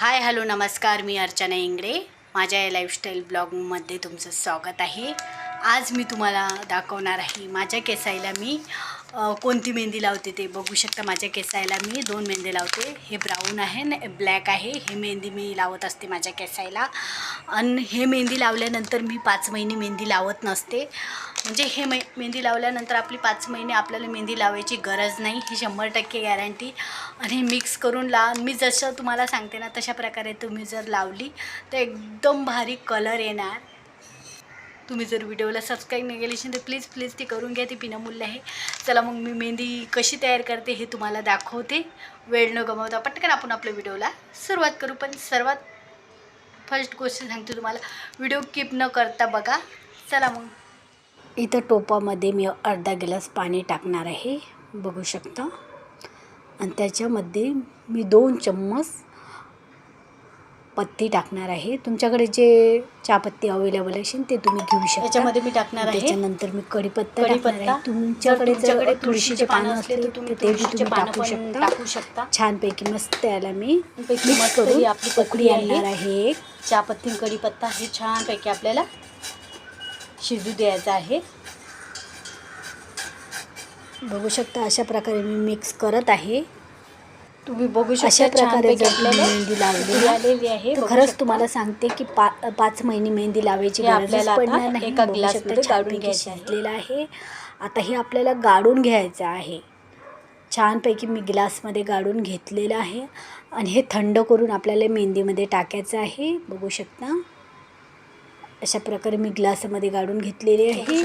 Hi hello नमस्कार मी अर्चना इंगडे माझ्या या लाईफस्टाईल ब्लॉगमध्ये तुमचं स्वागत आहे. आज मी तुम्हाला दाखवणार आहे माझ्या केसायला मी कोणती मेहंदी लावते ते बघू शकता. माझ्या केसायला मी दोन मेहंदी लावते. हे ब्राऊन आहे न ब्लॅक आहे. हे मेहंदी मी लावत असते माझ्या केसायला आणि हे मेहंदी लावल्यानंतर मी पाच महिने मेहंदी लावत नसते. म्हणजे हे मे मेहंदी लावल्यानंतर आपली पाच महिने आपल्याला मेहंदी लावायची गरज नाही. ही शंभर टक्के गॅरंटी आणि हे मिक्स करून ला मी जसं तुम्हाला सांगते ना तशा प्रकारे तुम्ही जर लावली तर एकदम भारी कलर येणार. तुम्ही जर व्हिडिओला सबस्क्राईब नाही केली असेल तर प्लीज प्लीज ती करून घ्या ती विनामूल्य आहे. चला मग मी मेहंदी कशी तयार करते हे तुम्हाला दाखवते. वेळ न गमावता पटकन आपण आपल्या व्हिडिओला सुरुवात करू. पण सर्वात फर्स्ट गोष्ट सांगते तुम्हाला व्हिडिओ कीप न करता बघा. चला मग. इथं टोपामध्ये मी अर्धा गिलास पाणी टाकणार आहे बघू शकता. आणि त्याच्यामध्ये मी दोन चम्मच पत्ती टाकणार आहे. तुमच्याकडे जे चहापत्ती अवेलेबल असेल ते तुम्ही घेऊ शकता. त्याच्यामध्ये मी टाकणार आहे. त्याच्यानंतर मी कढीपत्ता. टाकणार आहे. तुमच्याकडे जर तुळशीचे पानं असले तर तुम्ही ते तुम्ही टाकू शकता. टाकू शकता. छानपैकी मस्त त्याला मी मिक्स करून आपली पकडी आणणार आहे. आहे एक. चहापत्ती कढीपत्ता हे छानपैकी आपल्याला शिजू द्यायचं आहे. बघू शकता अशा प्रकारे मी मिक्स करत आहे. तुम्ही बघू अशा शकता प्रकारे मेहंदी लावली आलेली आहे. खरंच. तुम्हाला सांगते की पा पाच महिने मेहंदी लावायची आपल्याला पडणार नाही. एका ग्लासमध्ये घ्यायचं आहे. आता हे आपल्याला गाळून घ्यायचं आहे. छानपैकी मी ग्लासमध्ये गाळून घेतलेलं आहे. आणि हे थंड करून आपल्याला मेहंदीमध्ये टाकायचं आहे. बघू शकता. अशा प्रकारे मी ग्लासमध्ये गाळून घेतलेली आहे.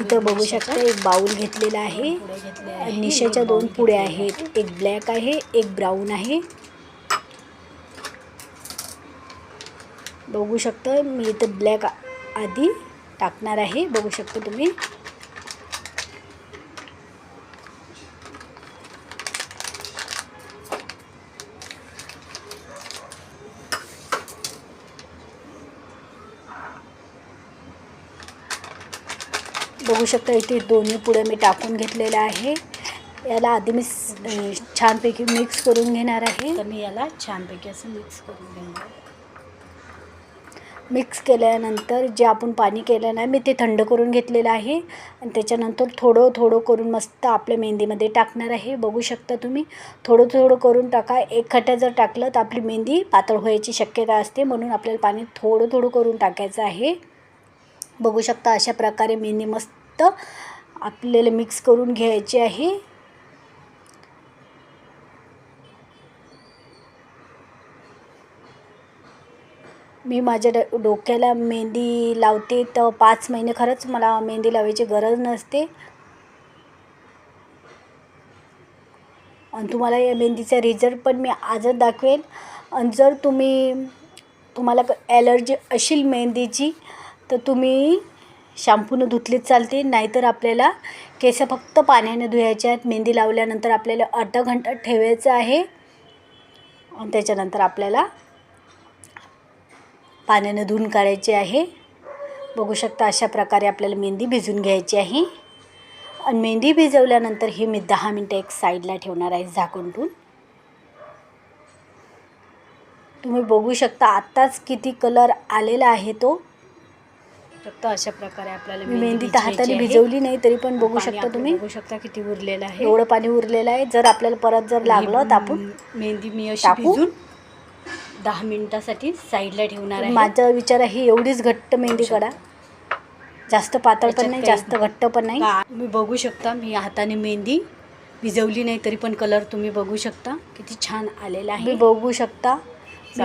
इथं बघू शकता एक बाऊल घेतलेला आहे. पुढे निशाच्या दोन पुड्या आहेत. एक ब्लॅक आहे एक ब्राऊन आहे. बघू शकता मी इथं ब्लॅक आधी टाकणार आहे. बघू शकता तुम्ही बघू शकता. इथे दोन्ही पुढे मी टाकून घेतलेलं आहे. याला आधी मी छानपैकी मिक्स करून घेणार आहे. तर मी याला छानपैकी असं मिक्स करून घेणार मिक्स केल्यानंतर जे आपण पाणी केलं ना मी ते थंड करून घेतलेलं आहे. आणि त्याच्यानंतर थोडं थोडं करून मस्त आपल्या मेहंदीमध्ये टाकणार आहे. बघू शकता तुम्ही. थोडं थोडं करून टाका. एक खट्या जर टाकलं तर आपली मेहंदी पातळ व्हायची शक्यता असते. म्हणून आपल्याला पाणी थोडं थोडं करून टाकायचं आहे. बघू शकता अशा प्रकारे मेहंदी मस्त आपल्याला मिक्स करून घ्यायची आहे. मी माझ्या ड डोक्याला मेहंदी लावते तर पाच महिने खरंच मला मेहंदी लावायची गरज नसते. आणि तुम्हाला या मेहंदीचा रिझल्ट पण मी आजच दाखवेल आणि जर तुम्ही तुम्हाला ॲलर्जी असेल मेहंदीची तर तुम्ही शॅम्पूनं धुतलीच चालते नाहीतर आपल्याला केस फक्त पाण्याने धुवायचे आहेत. मेहंदी लावल्यानंतर आपल्याला अर्धा घंटा ठेवायचं आहे. त्याच्यानंतर आपल्याला पाण्यानं धुवून काढायचे आहे. बघू शकता अशा प्रकारे आपल्याला मेहंदी भिजून घ्यायची आहे. आणि मेहंदी भिजवल्यानंतर हे मी दहा मिनटं एक साईडला ठेवणार आहे झाकून ठेवून तुम्ही बघू शकता आत्ताच किती कलर आलेला आहे तो. फक्त अशा प्रकारे आपल्याला मेहंदी हाताने. भिजवली नाही तरी पण बघू शकता तुम्ही. बघू शकता किती उरलेलं आहे. एवढं पाणी उरलेलं आहे. जर आपल्याला परत जर लागलं तर आपण मेहंदी मी अशी? भिजून दहा मिनिटासाठी साईडला ठेवणार आहे. माझा विचार आहे एवढीच घट्ट मेहंदी करा. जास्त पातळ पण नाही जास्त घट्ट पण नाही. तुम्ही बघू शकता मी हाताने मेहंदी भिजवली नाही तरी पण कलर तुम्ही बघू शकता. किती छान आलेला आहे. बघू शकता.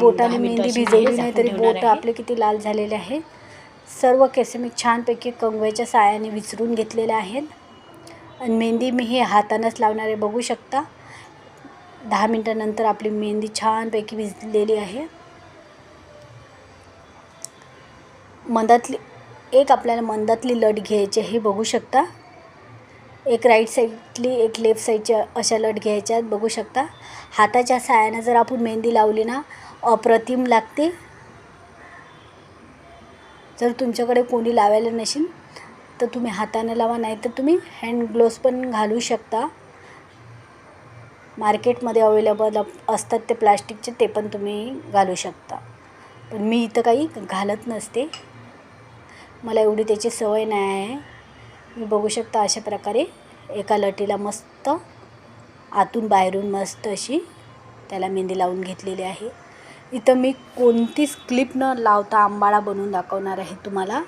बोटाने मेहंदी भिजवली नाही तरी बोट. आपले किती लाल झालेले आहे. सर्व केस मी छानपैकी कंगव्याच्या साहाय्याने विचरून घेतलेले आहेत. आणि मेहंदी मी हे हातानंच लावणारे बघू शकता. दहा मिनटानंतर आपली मेहंदी छानपैकी भिजलेली आहे. मंदातली एक आपल्याला मंदातली लट घ्यायची हे बघू शकता. एक राईट साईडली एक लेफ्ट साईडच्या अशा लट घ्यायच्या बघू शकता. हाताच्या साहाय्यानं जर आपण मेहंदी लावली ना अप्रतिम लागते. जर तुमच्याकडे कोणी लावायला नसेल तर तुम्ही हाताने लावा नाही तर तुम्ही हँड ग्लोव्स पण घालू शकता. मार्केटमध्ये अवेलेबल असतात ते प्लास्टिकचे ते पण तुम्ही घालू शकता. पण मी इथं काही घालत नसते. मला एवढी त्याची सवय नाही आहे. मी बघू शकता अशा प्रकारे एका लटीला मस्त आतून बाहेरून मस्त अशी त्याला मेहंदी लावून घेतलेली आहे. इथं मी कोणतीच क्लिप न लावता आंबाळा बनवून दाखवणार आहे तुम्हाला.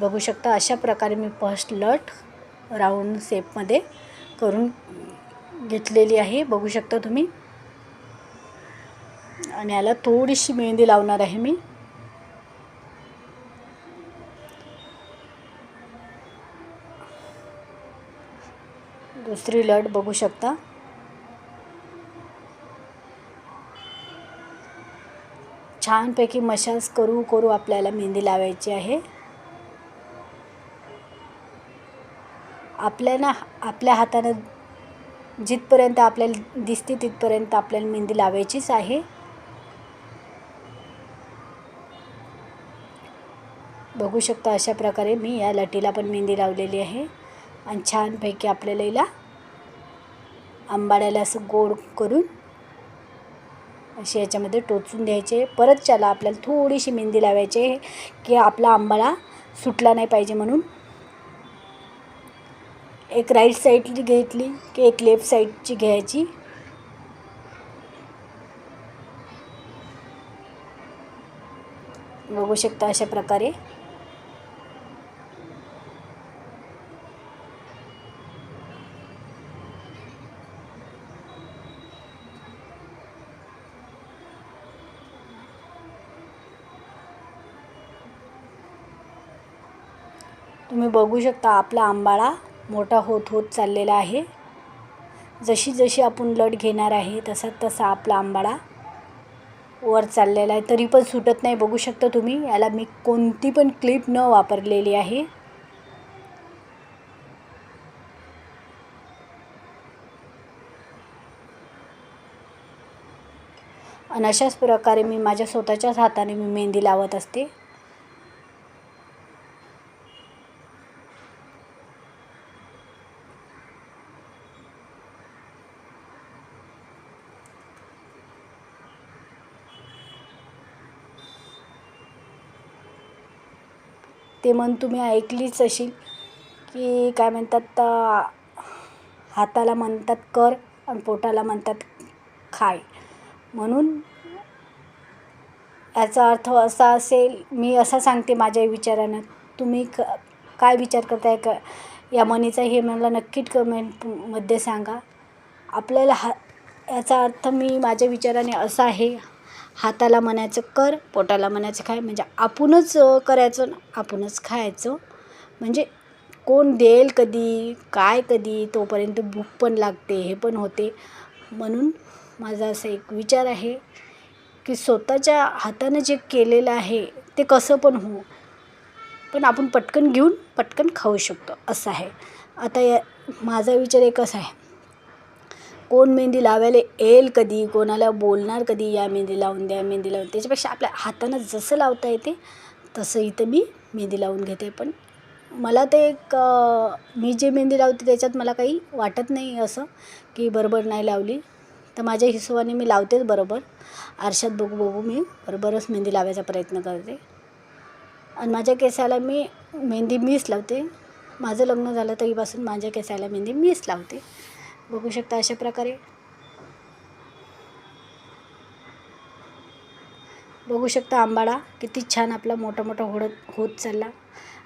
बघू शकता अशा प्रकारे मी फर्स्ट लट राऊंड शेपमध्ये करून घेतलेली आहे. बघू शकता तुम्ही. आणि याला थोडीशी मेहंदी लावणार आहे मी. दुसरी लट बघू शकता. छानपैकी मशाज करू करू आपल्याला मेहंदी लावायची आहे. आपल्याला आपल्या हातानं जिथपर्यंत आपल्याला दिसते तिथपर्यंत आपल्याला मेहंदी लावायचीच आहे. बघू शकता अशा प्रकारे मी या लटीला पण मेहंदी लावलेली आहे. आणि छानपैकी आपल्याला हिला आंबाड्याला असं गोड करून अशी याच्यामध्ये टोचून द्यायचे. परत त्याला आपल्याला थोडीशी मेहंदी लावायची की आपला आंबाळा सुटला नाही पाहिजे म्हणून. एक राईट साईडची घेतली की एक लेफ्ट साईडची घ्यायची. बघू शकता अशा प्रकारे. तुम्ही बघू शकता आपला आंबाळा मोठा होत होत चाललेला आहे. जशी जशी आपण लट घेणार आहे तसा तसा आपला आंबाळा वर चाललेला आहे. तरी पण सुटत नाही बघू शकता तुम्ही. याला मी कोणती पण क्लिप न वापरलेली आहे. आणि अशाच प्रकारे मी माझ्या स्वतःच्याच हाताने मी मेहंदी लावत असते. ते म्हण तुम्ही ऐकलीच असेल की काय म्हणतात हाताला म्हणतात कर आणि पोटाला म्हणतात खाय. म्हणून याचा अर्थ असा असेल मी असं सांगते माझ्या विचारानं. तुम्ही क काय विचार करताय का? या म्हणीचा हे मला नक्कीच कमेंटमध्ये सांगा. आपल्याला हा याचा अर्थ मी माझ्या विचाराने असा आहे. हाताला म्हणायचं कर पोटाला म्हणायचं खाय. म्हणजे आपणच करायचं आपणच खायचं. म्हणजे कोण देईल कधी काय कधी तोपर्यंत भूक पण लागते हे पण होते. म्हणून माझा असा एक विचार आहे की स्वतःच्या हातानं जे केलेलं आहे ते कसं पण हो पण आपण पटकन घेऊन पटकन खाऊ शकतो असं आहे. आता या माझा विचार एकच आहे. कोण मेहंदी लावायला येईल कधी? कोणाला बोलणार कधी या मेहंदी लावून द्या मेहंदी लावून त्याच्यापेक्षा आपल्या हातानं जसं लावता येते तसं इथं मी मेहंदी लावून घेते. पण मला ते एक मी जे मेहंदी लावते त्याच्यात मला काही वाटत नाही असं की बरोबर नाही लावली. तर माझ्या हिशोबाने मी लावतेच बरोबर. आरशात बघू बघू मी बरोबरच मेहंदी लावायचा प्रयत्न करते. आणि माझ्या केसाला मी मेहंदी मीच लावते. माझं लग्न झालं तरीपासून माझ्या केसाला मेहंदी मीच लावते. बघू शकता अशा प्रकारे. बघू शकता आंबाडा किती छान आपला मोठा मोठा होडत होत चालला.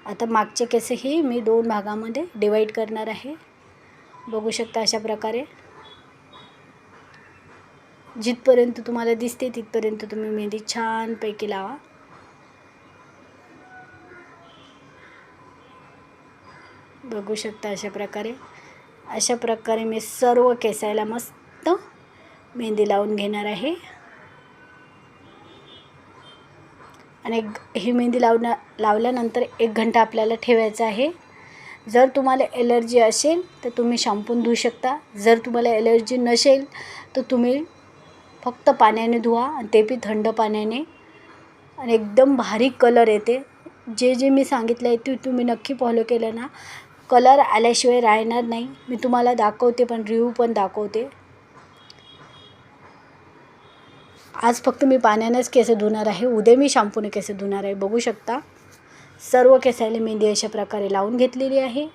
आता मागचे केसही मी दोन भागामध्ये डिवाईड करणार आहे. बघू शकता अशा प्रकारे. जिथपर्यंत तुम्हाला दिसते तिथपर्यंत तुम्ही मेहंदी छानपैकी लावा. बघू शकता अशा प्रकारे. अशा प्रकारे मी सर्व केसायला मस्त मेहंदी लावून घेणार आहे. आणि एक- ही मेहंदी लावण्या लावल्यानंतर एक घंटा आपल्याला ठेवायचा आहे. जर तुम्हाला एलर्जी असेल तर तुम्ही शॅम्पून धुवू शकता. जर तुम्हाला एलर्जी नसेल तर तुम्ही फक्त पाण्याने धुवा आणि ते बी थंड पाण्याने. आणि एकदम भारी कलर येते. जे जे मी सांगितलं आहे ते तुम्ही नक्की फॉलो केलं ना कलर आल्याशिवाय राहणार नाही. मी तुम्हाला दाखवते पण रिव्ह्यू पण दाखवते. आज फक्त मी पाण्यानेच केस धुणार आहे. उद्या मी शॅम्पूने केस धुणार आहे. बघू शकता. सर्व केसाला मेहंदी अशा प्रकारे लावून घेतलेली आहे.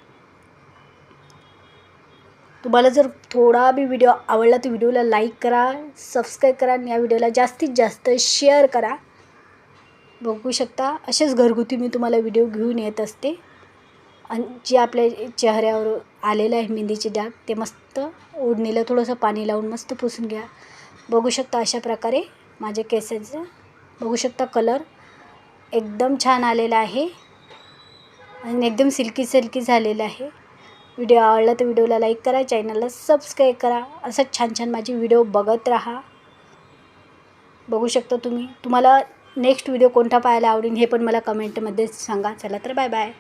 तुम्हाला जर थोडा बी व्हिडिओ आवडला तर व्हिडिओला लाईक करा सबस्क्राईब करा आणि या व्हिडिओला जास्तीत जास्त शेअर करा. बघू शकता. असेच घरगुती मी तुम्हाला व्हिडिओ घेऊन येत असते. आणि जे आपल्या चेहऱ्यावर आलेलं आहे मेहंदीचे डाग ते मस्त ओढणीला थोडंसं पाणी लावून मस्त पुसून घ्या. बघू शकता अशा प्रकारे माझ्या केसाचं बघू शकता कलर एकदम छान आलेला आहे आणि एकदम सिल्की सिल्की झालेलं आहे. व्हिडिओ आवडला तर व्हिडिओला लाईक करा चॅनलला सबस्क्राईब करा. असंच छान छान माझी व्हिडिओ बघत राहा. बघू शकता तुम्ही. तुम्हाला नेक्स्ट व्हिडिओ कोणता पाहायला आवडेल हे पण मला कमेंटमध्ये सांगा. चला तर बाय बाय